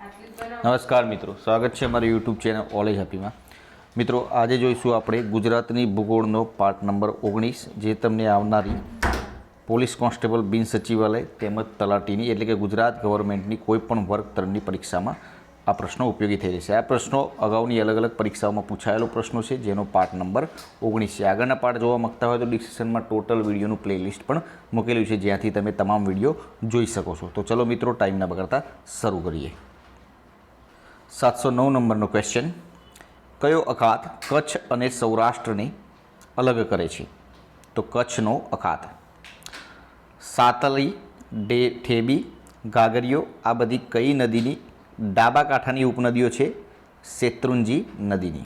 નમસ્કાર મિત્રો. સ્વાગત છે અમારી યુટ્યુબ ચેનલ ઓલેજ હેપીમાં મિત્રો, આજે જોઈશું આપણે ગુજરાતની ભૂગોળનો પાર્ટ નંબર ઓગણીસ, જે તમને આવનારી પોલીસ કોન્સ્ટેબલ બિન સચિવાલય તેમજ તલાટીની એટલે કે ગુજરાત ગવર્મેન્ટની કોઈ પણ વર્ગ ત્રણની પરીક્ષામાં આ પ્રશ્નો ઉપયોગી થઈ રહેશે આ પ્રશ્નો અગાઉની અલગ અલગ પરીક્ષાઓમાં પૂછાયેલો પ્રશ્નો છે, જેનો પાર્ટ નંબર ઓગણીસ છે. આગળના પાર્ટ જોવા માગતા હોય તો ડિસ્ક્રિપ્શનમાં ટોટલ વિડીયોનું પ્લેલિસ્ટ પણ મૂકેલું છે, જ્યાંથી તમે તમામ વીડિયો જોઈ શકો છો. તો ચલો મિત્રો ટાઈમ ના બગાડતા શરૂ કરીએ. સાતસો નવ નંબરનો ક્વેશ્ચન કયો અખાત કચ્છ અને સૌરાષ્ટ્રને અલગ કરે છે? તો કચ્છનો અખાત. સાતલી, ડે, ઠેબી ગાગરીયો આ બધી કઈ નદીની ડાબા કાંઠાની ઉપનદીઓ છે? શેત્રુંજી નદીની.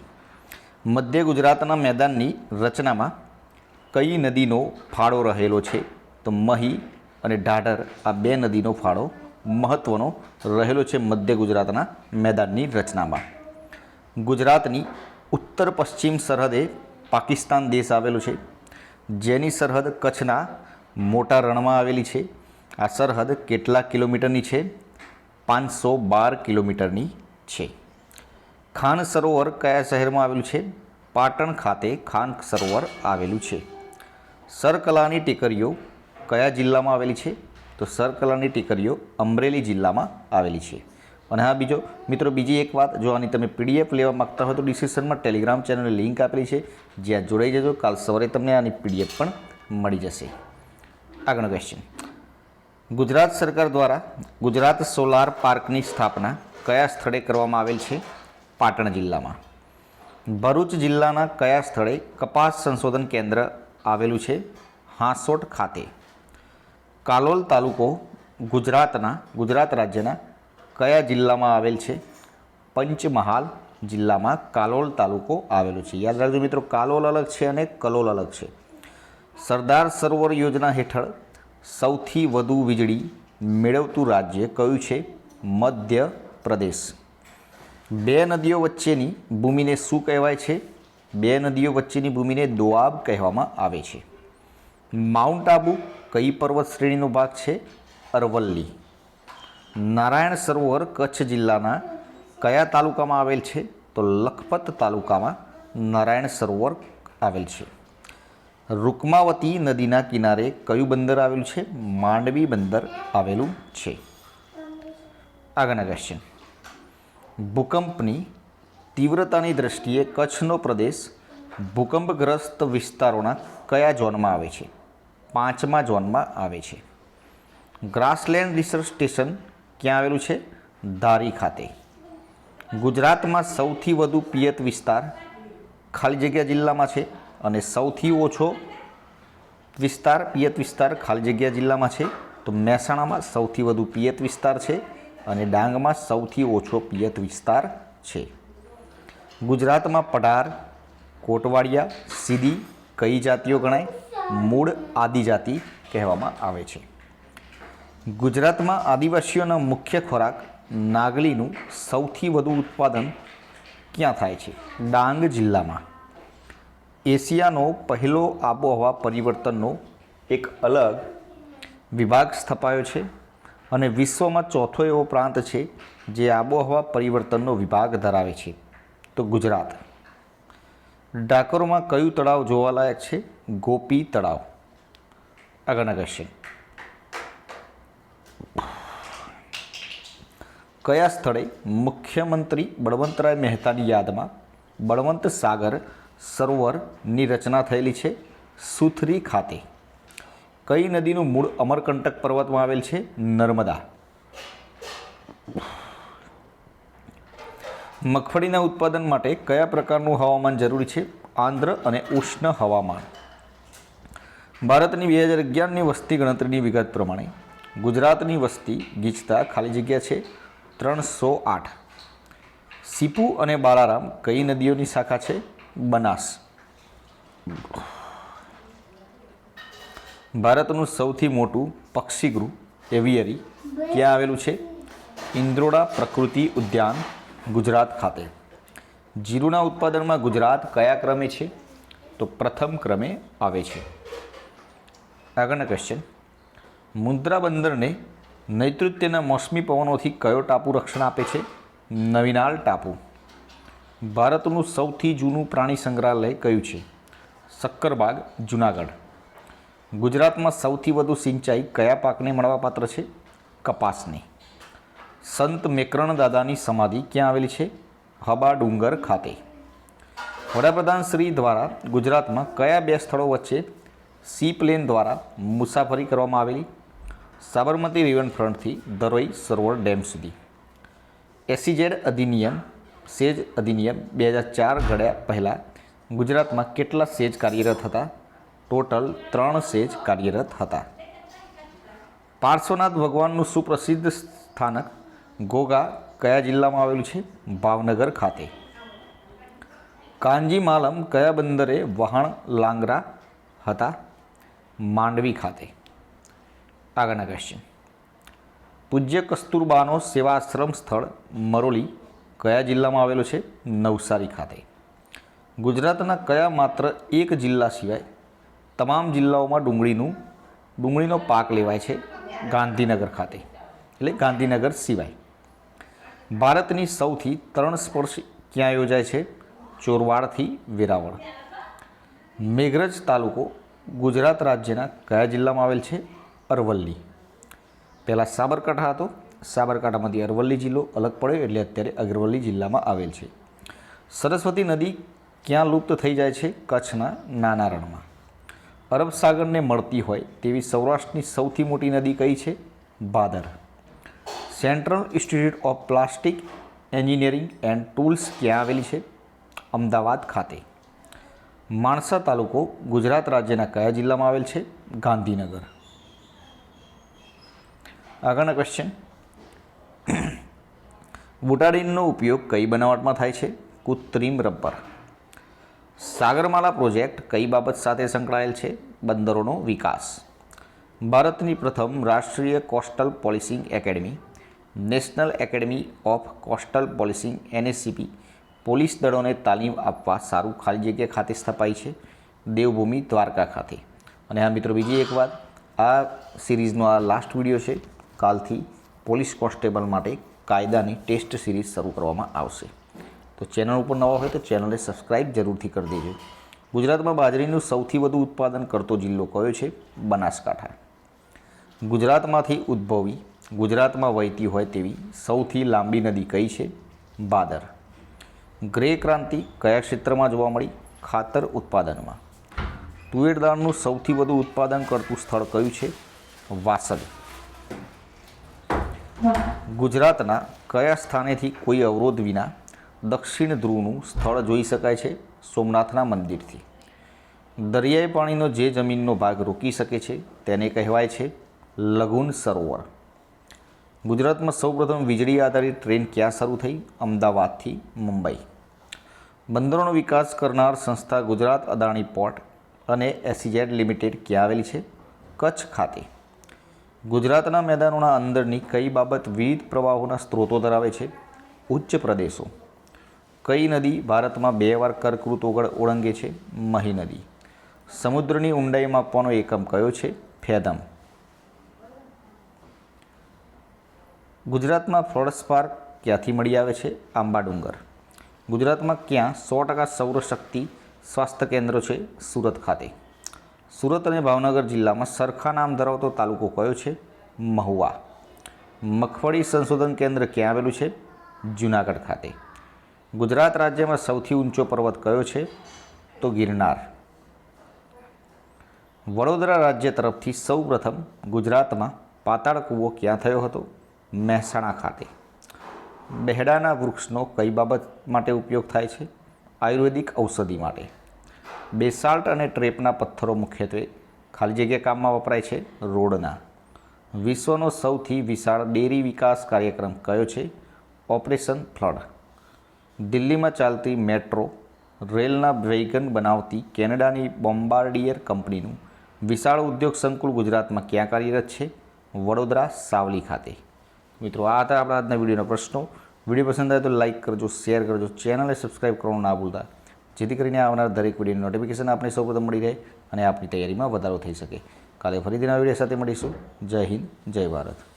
મધ્ય ગુજરાતના મેદાનની રચનામાં કઈ નદીનો ફાળો રહેલો છે? તો મહી અને ઢાઢર, આ બે નદીનો ફાળો મહત્ત્વનો રહેલો છે મધ્ય ગુજરાતના મેદાનની રચનામાં. ગુજરાતની ઉત્તર પશ્ચિમ સરહદે પાકિસ્તાન દેશ આવેલો છે. જેની સરહદ કચ્છના મોટા રણમાં આવેલી છે. આ સરહદ કેટલા કિલોમીટરની છે? પાંચસો બાર કિલોમીટરની છે. ખાન સરોવર કયા શહેરમાં આવેલું છે? પાટણ ખાતે ખાન સરોવર આવેલું છે. સરકલાની ટેકરીઓ કયા જિલ્લામાં આવેલી છે? તો સરકલાની ટીકરીઓ અમરેલી જિલ્લામાં આવેલી છે. અને હા, બીજો, મિત્રો, બીજી એક વાત, જો આની તમે પીડીએફ લેવા માગતા હોય તો ડિસ્ક્રિપ્શનમાં ટેલિગ્રામ ચેનલની લિંક આપેલી છે. જ્યાં જોડાઈ જજો, કાલ સવારે તમને આની પીડીએફ પણ મળી જશે. આગળનો ક્વેશ્ચન ગુજરાત સરકાર દ્વારા ગુજરાત સોલાર પાર્કની સ્થાપના કયા સ્થળે કરવામાં આવેલ છે? પાટણ જિલ્લામાં. ભરૂચ જિલ્લાના કયા સ્થળે કપાસ સંશોધન કેન્દ્ર આવેલું છે? હાંસોટ ખાતે. કાલોલ તાલુકો ગુજરાતના, ગુજરાત રાજ્યના કયા જિલ્લામાં આવેલ છે? પંચમહાલ જિલ્લામાં કાલોલ તાલુકો આવેલો છે. યાદ રાખજો મિત્રો, કાલોલ અલગ છે અને કલોલ અલગ છે. સરદાર સરોવર યોજના હેઠળ સૌથી વધુ વીજળી મેળવતું રાજ્ય કયું છે? મધ્ય પ્રદેશ બે નદીઓ વચ્ચેની ભૂમિને શું કહેવાય છે? બે નદીઓ વચ્ચેની ભૂમિને દોઆબ કહેવામાં આવે છે. માઉન્ટ આબુ કઈ પર્વત શ્રેણીનો ભાગ છે? અરવલ્લી. નારાયણ સરોવર કચ્છ જિલ્લાના કયા તાલુકામાં આવેલ છે? તો લખપત તાલુકામાં નારાયણ સરોવર આવેલ છે. રૂકમાવતી નદીના કિનારે કયું બંદર આવેલું છે? માંડવી બંદર આવેલું છે. આગળના ક્વેશ્ચન ભૂકંપની તીવ્રતાની દ્રષ્ટિએ કચ્છનો પ્રદેશ ભૂકંપગ્રસ્ત વિસ્તારોના કયા ઝોનમાં આવે છે? પાંચમા ઝોનમાં આવે છે. ગ્રાસલેન્ડ રિસર્ચ સ્ટેશન ક્યાં આવેલું છે? ધારી ખાતે. ગુજરાતમાં સૌથી વધુ પિયત વિસ્તાર ખાલી જગ્યા જિલ્લામાં છે અને સૌથી ઓછો વિસ્તાર, પિયત વિસ્તાર ખાલી જગ્યા જિલ્લામાં છે. તો મહેસાણામાં સૌથી વધુ પિયત વિસ્તાર છે અને ડાંગમાં સૌથી ઓછો પિયત વિસ્તાર છે. ગુજરાતમાં પઢાર, કોટવાડિયા સીધી કઈ જાતિઓ ગણાય? મૂળ આદિજાતિ કહેવામાં આવે છે. ગુજરાતમાં આદિવાસીઓના મુખ્ય ખોરાક નાગલીનું સૌથી વધુ ઉત્પાદન ક્યાં થાય છે? ડાંગ જિલ્લામાં. એશિયાનો પહેલો આબોહવા પરિવર્તનનો એક અલગ વિભાગ સ્થપાયો છે અને વિશ્વમાં ચોથો એવો પ્રાંત છે જે આબોહવા પરિવર્તનનો વિભાગ ધરાવે છે. તો ગુજરાત. ડાકોરમાં કયું તળાવ જોવાલાયક છે? ગોપી તળાવ આગળના ક્વેશ્ચન કયા સ્થળે મુખ્યમંત્રી બળવંતરાય મહેતાની યાદમાં બળવંત સાગર સરોવરની રચના થયેલી છે સુથરી ખાતે? કઈ નદીનું મૂળ અમરકંટક પર્વતમાં આવેલ છે? નર્મદા. મગફળીના ઉત્પાદન માટે કયા પ્રકારનું હવામાન જરૂરી છે? આંધ્ર અને ઉષ્ણ હવામાન. ભારતની બે હજાર અગિયારની વસ્તી ગણતરીની વિગત પ્રમાણે ગુજરાતની વસ્તી ગીચતા ખાલી જગ્યા છે ત્રણસો આઠ. સીપુ અને બાલારામ કઈ નદીઓની શાખા છે? બનાસ. ભારતનું સૌથી મોટું પક્ષીગૃહ એવિયરી ક્યાં આવેલું છે? ઇન્દ્રોડા પ્રકૃતિ ઉદ્યાન, ગુજરાત ખાતે. જીરુના ઉત્પાદનમાં ગુજરાત કયા ક્રમે છે? તો પ્રથમ ક્રમે આવે છે. આગળના ક્વેશ્ચન મુદ્રા બંદરને નૈઋત્યના મોસમી પવનોથી કયો ટાપુ રક્ષણ આપે છે? નવીનાલ ટાપુ. ભારતનું સૌથી જૂનું પ્રાણી સંગ્રહાલય કયું છે? શક્કરબાગ જુનાગઢ. ગુજરાતમાં સૌથી વધુ સિંચાઈ કયા પાકને મળવાપાત્ર છે? કપાસની. સંત મેકરણ દાદાની સમાધિ ક્યાં આવેલી છે? હબા ડુંગર ખાતે. વડાપ્રધાન શ્રી દ્વારા ગુજરાતમાં કયા બે સ્થળો વચ્ચે સી પ્લેન દ્વારા મુસાફરી કરવામાં આવેલી સાબરમતી રિવરફ્રન્ટથી દરોઈ સરોવર ડેમ સુધી. એસીઝેડ અધિનિયમ, સેજ અધિનિયમ બે હજાર ચાર ઘડ્યા પહેલાં ગુજરાતમાં કેટલા સેજ કાર્યરત હતા? ટોટલ ત્રણ સેજ કાર્યરત હતા. પાર્શ્વનાથ ભગવાનનું સુપ્રસિદ્ધ સ્થાનક ગોગા કયા જિલ્લામાં આવેલું છે? ભાવનગર ખાતે. કાંજી માલમ કયા બંદરે વહાણ લાંગરા હતા? માંડવી ખાતે. આગળના ક્વેશ્ચન પૂજ્ય કસ્તુરબાનો સેવાશ્રમ સ્થળ મરોલી કયા જિલ્લામાં આવેલું છે? નવસારી ખાતે. ગુજરાતના કયા માત્ર એક જિલ્લા સિવાય તમામ જિલ્લાઓમાં ડુંગળીનું, ડુંગળીનો પાક લેવાય છે ગાંધીનગર ખાતે? એટલે ગાંધીનગર સિવાય. ભારતની સૌથી તરણ સ્પર્શ ક્યાં યોજાય છે? ચોરવાડથી વેરાવળ. મેઘરજ તાલુકો ગુજરાત રાજ્યના કયા જિલ્લામાં આવેલ છે? અરવલ્લી. પહેલાં સાબરકાંઠા હતો. સાબરકાંઠામાંથી અરવલ્લી જિલ્લો અલગ પડ્યો એટલે અત્યારે અગરવલ્લી જિલ્લામાં આવેલ છે. સરસ્વતી નદી ક્યાં લુપ્ત થઈ જાય છે? કચ્છના નાના રણમાં અરબ સાગરને મળતી હોય તેવી સૌરાષ્ટ્રની સૌથી મોટી નદી કઈ છે? Bhadar. Central institute of plastic engineering and tools ક્યાં આવેલી છે? અમદાવાદ ખાતે. માણસા તાલુકો ગુજરાત રાજ્યના કયા જિલ્લામાં આવેલ છે? ગાંધીનગર. આગળના ક્વેશ્ચન બુટાડીનનો ઉપયોગ કઈ બનાવટમાં થાય છે? કૃત્રિમ રબર. સાગરમાલા પ્રોજેક્ટ કઈ બાબત સાથે સંકળાયેલ છે? બંદરોનો વિકાસ. ભારતની પ્રથમ રાષ્ટ્રીય coastal policing academy, national academy of coastal policing, NSCP police દળોને તાલીમ આપવા સારું ખાલી જગ્યા ખાતે સ્થપાઈ છે, દેવભૂમિ દ્વારકા ખાતે. અને આ મિત્રો, બીજી એક વાત, આ સિરીઝનો આ લાસ્ટ વીડિયો છે, કાલથી પોલીસ કોન્સ્ટેબલ માટે કાયદાની ટેસ્ટ સિરીઝ શરૂ કરવામાં આવશે. તો ચેનલ ઉપર નવા હોય તો ચેનલને સબસ્ક્રાઈબ જરૂરથી કરી દેજો. ગુજરાતમાં બાજરીનું સૌથી વધુ ઉત્પાદન કરતો જિલ્લો કયો છે? બનાસકાંઠા. ગુજરાતમાંથી ઉદ્ભવી, ગુજરાતમાં વહેતી હોય તેવી સૌથી લાંબી નદી કઈ છે? બાદર. ગ્રે ક્રાંતિ કયા ક્ષેત્રમાં જોવા મળી? ખાતર ઉત્પાદનમાં. તુવેર દાળનું સૌથી વધુ ઉત્પાદન કરતું સ્થળ કયું છે? વાસદ ગુજરાતના કયા સ્થાનેથી કોઈ અવરોધ વિના દક્ષિણ ધ્રુવનું સ્થળ જોઈ શકાય છે? સોમનાથના મંદિરથી. દરિયાઈ પાણીનો જે જમીનનો ભાગ રોકી શકે છે, તેને કહેવાય છે લઘુન સરોવર. ગુજરાતમાં સૌપ્રથમ વીજળી આધારિત ટ્રેન ક્યાં શરૂ થઈ? અમદાવાદથી મુંબઈ. બંદરોનો વિકાસ કરનાર સંસ્થા ગુજરાત અદાણી પોર્ટ અને એસીઝેડ લિમિટેડ ક્યાં આવેલી છે? કચ્છ ખાતે. ગુજરાતના મેદાનોના અંદરની કઈ બાબત વિવિધ પ્રવાહોના સ્ત્રોતો ધરાવે છે? ઉચ્ચ પ્રદેશો. કઈ નદી ભારતમાં બે વાર કર્કવૃત ઓગળ ઓળંગે છે? મહી નદી. સમુદ્રની ઊંડાઈ માપવાનો એકમ કયો છે? ફેદમ. ગુજરાતમાં ફ્લોરસ પાર્ક ક્યાંથી મળી આવે છે? આંબા ડુંગર ગુજરાતમાં ક્યાં સો ટકા સૌરશક્તિ સ્વાસ્થ્ય કેન્દ્રો છે સુરત ખાતે? સુરત અને ભાવનગર જિલ્લામાં સરખા નામ ધરાવતો તાલુકો કયો છે? મહુવા. મગફળી સંશોધન કેન્દ્ર ક્યાં આવેલું છે? જુનાગઢ ખાતે. ગુજરાત રાજ્યમાં સૌથી ઊંચો પર્વત કયો છે? તો ગિરનાર. વડોદરા રાજ્ય તરફથી સૌપ્રથમ ગુજરાતમાં પાતાળ કૂવો ક્યાં થયો હતો? મહેસાણા ખાતે. બહેડાના વૃક્ષનો કઈ બાબત માટે ઉપયોગ થાય છે? આયુર્વેદિક ઔષધિ માટે. બેસાલ્ટ અને ટ્રેપના પથ્થરો મુખ્યત્વે ખાલી જગ્યા કામમાં વપરાય છે, રોડના. વિશ્વનો સૌથી વિશાળ ડેરી વિકાસ કાર્યક્રમ કયો છે? Operation flood. દિલ્હીમાં ચાલતી મેટ્રો રેલના વેગન બનાવતી કેનેડાની બોમ્બાર્ડિયર કંપનીનું વિશાળ ઉદ્યોગ સંકુલ ગુજરાતમાં ક્યાં કાર્યરત છે? વડોદરા, સાવલી ખાતે. મિત્રો, આ હતા આપણા આજના વિડીયોના પ્રશ્નો. વીડિયો પસંદ આવે તો લાઇક કરજો શેર કરજો ચેનલને સબસ્ક્રાઈબ કરવાનું ના ભૂલતા. જેથી કરીને આવનાર દરેક વિડીયોની નોટિફિકેશન આપને સૌપ્રથમ મળી રહે અને આપની તૈયારીમાં વધારો થઈ શકે. કાલે ફરીથી નવા વીડિયો સાથે મળીશું. જય હિન્દ, જય ભારત.